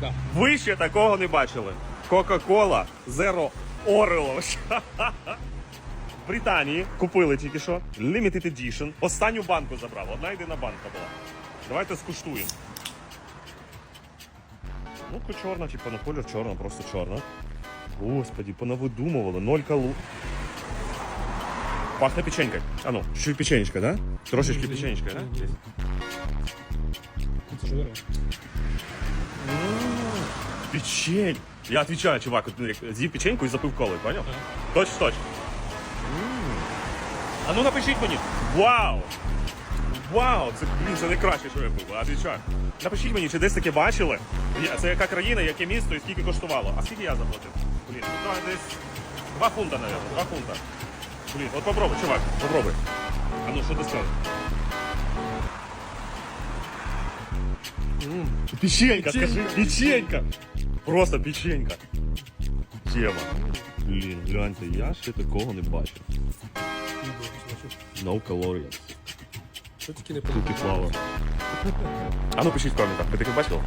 Да. Ви ще такого не бачили. Кока-кола Zero Oreo. В Британії купили тільки що. Limited Edition. Останню банку забрав. Одна єдина банка була. Давайте скуштуємо. Ну, чорна, типу на колір чорна, просто чорна. Господи, понавидумували, ноль калу. Пахне печенькой. А ну, чуть печенечка, да? Трошечки печенечка, да? Здесь. Печень. Я отвечаю, чувак, з'їв печеньку і запив колою, понял? Точ, точ. А ну напишіть мені. Вау! Вау! Це, блін, це найкраще, що я пив, отвечаю. Напишіть мені, чи десь таке бачили. Це яка країна, яке місто і скільки коштувало. А скільки я заплатив? Блін, ну десь 2 фунта, наверное, 2 фунта. Блін, от попробуй, чувак, попробуй. А ну, що ти скажеш? Печенька, скажи, печенька. Просто печенька. Тема. Блін, гляньте, я ще такого не бачив. No calories. Що тільки не Тільки. А ну пишіть в коментах, ви таке бачили?